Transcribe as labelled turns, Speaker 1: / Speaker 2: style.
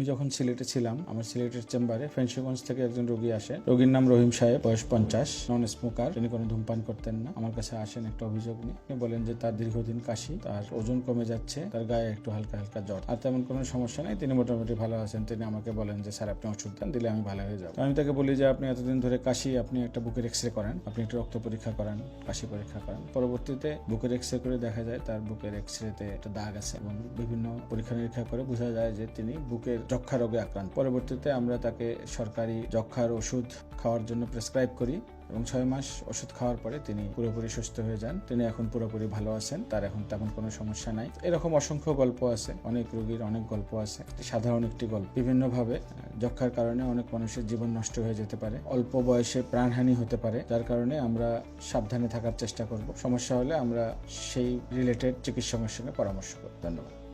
Speaker 1: আমি যখন সিলেটে ছিলাম, আমার সিলেটের চেম্বারে ফেন্সিগঞ্জ থেকে একজন রোগী আসে। রোগীর নাম রহিম সাহেব, বয়স পঞ্চাশ নন স্মোকার তিনি কোনো ধূমপান করতেন না। আমার কাছে আসেন একটা অভিযোগ নিয়ে। বলেন যে, তার দীর্ঘদিন কাশি, তার ওজন কমে যাচ্ছে, তার গায়ে একটু হালকা হালকা জ্বর। আর তেমন কোনো সমস্যা নেই, তিনি মোটামুটি ভালো আছেন। তিনি আমাকে বলেন যে, স্যার, আপনি ওষুধ দেন, দিলে আমি ভালো হয়ে যাব। আমি তাকে বলি যে, আপনি এতদিন ধরে কাশি, আপনি একটা বুকের এক্স রে করেন, আপনি একটা রক্ত পরীক্ষা করেন, কাশি পরীক্ষা করেন। পরবর্তীতে বুকের এক্স রে করে দেখা যায়, তার বুকের এক্স রেতে একটা দাগ আছে এবং বিভিন্ন পরীক্ষা নিরীক্ষা করে বোঝা যায় যে, তিনি বুকের যক্ষা রোগে আক্রান্ত। পরবর্তীতে আমরা তাকে সরকারি যক্ষার ওষুধ খাওয়ার জন্য প্রেসক্রাইব করি এবং ছয় মাস ওষুধ খাওয়ার পরে তিনি পুরোপুরি সুস্থ হয়ে যান। তিনি এখন পুরোপুরি ভালো আছেন, তার এখন তেমন কোনো সমস্যা নাই। এরকম অসংখ্য গল্প আছে, অনেক রোগীর অনেক গল্প আছে সাধারণ একটি গল্প। বিভিন্নভাবে যক্ষার কারণে অনেক মানুষের জীবন নষ্ট হয়ে যেতে পারে, অল্প বয়সে প্রাণহানি হতে পারে, যার কারণে আমরা সাবধানে থাকার চেষ্টা করব। সমস্যা হলে আমরা সেই রিলেটেড চিকিৎসকের সঙ্গে পরামর্শ করব। ধন্যবাদ।